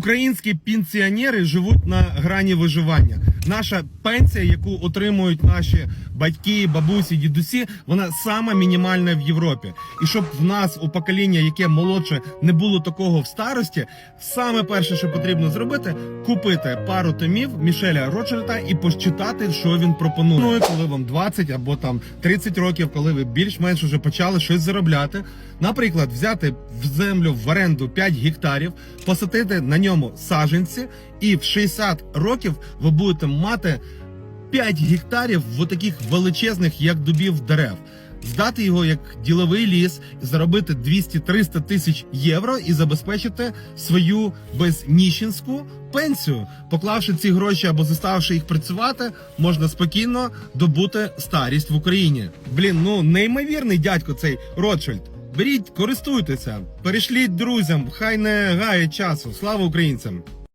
Українські пенсіонери живуть на грані виживання. Наша пенсія, яку отримують наші батьки, бабусі, дідусі, вона сама мінімальна в Європі. І щоб в нас у покоління, яке молодше, не було такого в старості, саме перше, що потрібно зробити, купити пару томів Мішеля Ротшильда і почитати, що він пропонує. Ну і коли вам 20 або там 30 років, коли ви більш-менш уже почали щось заробляти. Наприклад, взяти в землю в оренду 5 гектарів, посадити на ньому саджанці, і в 60 років ви будете мати 5 гектарів в таких величезних, як дубів дерев. Здати його як діловий ліс, заробити 200-300 тисяч євро і забезпечити свою безніщенську пенсію. Поклавши ці гроші або заставивши їх працювати, можна спокійно добути старість в Україні. Блін, ну неймовірний дядько цей Ротшильд. Беріть, користуйтеся, перешліть друзям, хай не гає часу. Слава українцям!